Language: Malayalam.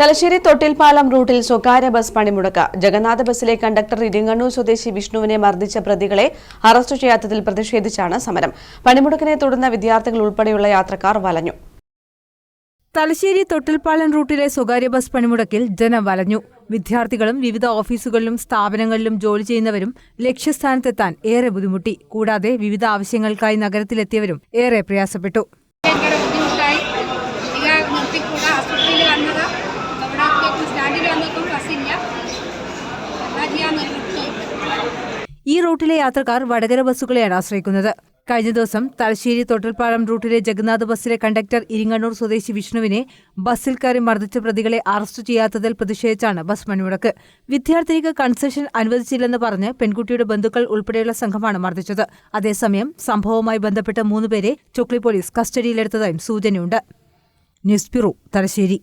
തലശ്ശേരി തൊട്ടിൽപാലം റൂട്ടിൽ സ്വകാര്യ ബസ് പണിമുടക്ക്. ജഗന്നാഥ ബസ്സിലെ കണ്ടക്ടർ ഇരിങ്ങണ്ണൂർ സ്വദേശി വിഷ്ണുവിനെ മർദ്ദിച്ച പ്രതികളെ അറസ്റ്റ് ചെയ്യാത്തതിൽ പ്രതിഷേധിച്ചാണ് സമരം. പണിമുടക്കിനെ തുടർന്ന് വിദ്യാർത്ഥികൾ ഉൾപ്പെടെയുള്ള യാത്രക്കാർ വലഞ്ഞു. തലശ്ശേരി തൊട്ടിൽപ്പാലം റൂട്ടിലെ സ്വകാര്യ ബസ് പണിമുടക്കിൽ ജനം വലഞ്ഞു. വിദ്യാർത്ഥികളും വിവിധ ഓഫീസുകളിലും സ്ഥാപനങ്ങളിലും ജോലി ചെയ്യുന്നവരും ലക്ഷ്യസ്ഥാനത്തെത്താൻ ഏറെ ബുദ്ധിമുട്ടി. കൂടാതെ വിവിധ ആവശ്യങ്ങൾക്കായി നഗരത്തിലെത്തിയവരും ഏറെ പ്രയാസപ്പെട്ടു. ഈ റൂട്ടിലെ യാത്രക്കാർ വടകര ബസ്സുകളെയാണ് ആശ്രയിക്കുന്നത്. കഴിഞ്ഞ ദിവസം തലശ്ശേരി തൊട്ടിൽപ്പാലം റൂട്ടിലെ ജഗന്നാഥ് ബസ്സിലെ കണ്ടക്ടർ ഇരിങ്ങണ്ണൂർ സ്വദേശി വിഷ്ണുവിനെ ബസ്സിൽ കയറി മർദ്ദിച്ച പ്രതികളെ അറസ്റ്റ് ചെയ്യാത്തതിൽ പ്രതിഷേധിച്ചാണ് ബസ് മണിമുടക്ക്. വിദ്യാർത്ഥിനിക്ക് കൺസെഷൻ അനുവദിച്ചില്ലെന്ന് പറഞ്ഞ് പെൺകുട്ടിയുടെ ബന്ധുക്കൾ ഉൾപ്പെടെയുള്ള സംഘമാണ് മർദ്ദിച്ചത്. അതേസമയം സംഭവവുമായി ബന്ധപ്പെട്ട മൂന്നുപേരെ ചൊക്ലി പോലീസ് കസ്റ്റഡിയിലെടുത്തതായും സൂചനയുണ്ട്. News bureau Thalassery.